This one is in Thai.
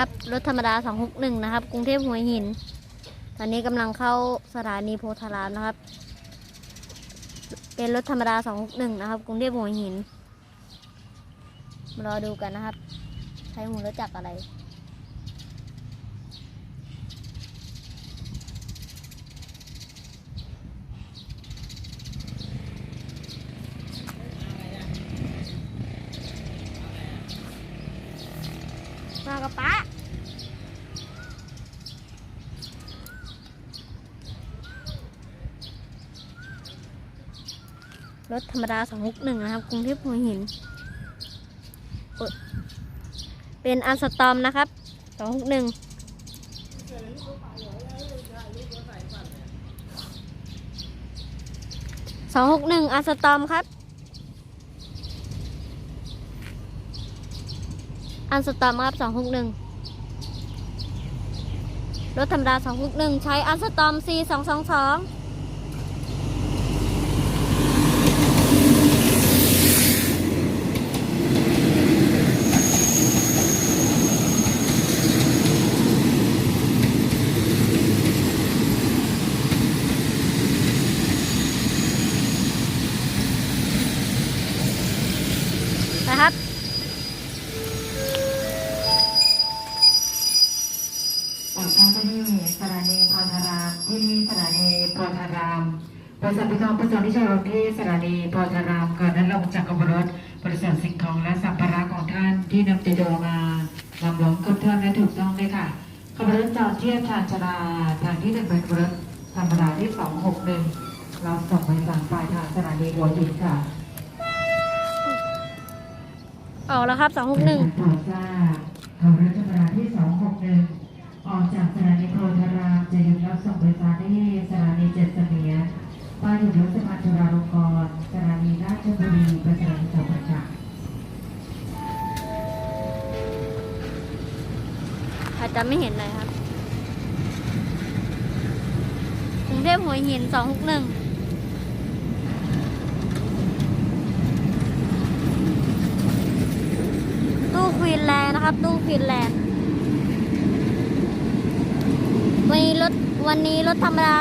ครับรถธรรมดา 261 นะครับ กรุงเทพหัวหิน ตอนนี้กำลังเข้าสถานีโพธารามนะครับ เป็นรถธรรมดา 261 นะครับ กรุงเทพหัวหิน มารอดูกันนะครับ ใช้หัวรถจักรอะไร มากับป้าถธรรมดาสองหกหนึ่งนะครับกรุงเทพหัวหิน เป็นอันสตอมนะครับสองหกหนึ่งสองหกหนึ่งอันสตอมครับ อันสตอมอัพสองหกหนึ่งรถธรรมดาสองหกหนึ่งใช้อันสตอมซีสองสองสองนะครับ ที่นี่สถานีพรธารามบริษัทพิทองประจำที่จอดรถที่สถานีพรธารามก่อนนั้นลงจากขบวนรถบริษัทสิ่งของและสัมภาระของท่านที่นำติดตัวมานำลงกับท่านและถูกต้องเลยค่ะขบวนรถจอดเทียบชานชาลาทางที่หนึ่งเป็นขบวนรถธรรมดาที่สองหกหนึ่งเราส่งไปสั่งปลายทางสถานีหัวหินค่ะออกแล้วครับ261โปรดทราบขบวนรถธรรมดาที่261ออกจากสถานี รับส่งโดยสารที่สถานีเจ็ดเสมียนป้ายหยุดรถสะพานจุฬาลงกรณ์สถานีราชบุรีไปสถานีเขาประจักษ์อาจจะไม่เห็นเลยครับกรุงเทพหัวหิน261ตู้ควีนแลนด์นะครับ ตู้ควีนแลนด์วันนี้ รถวันนี้รถธรรมดา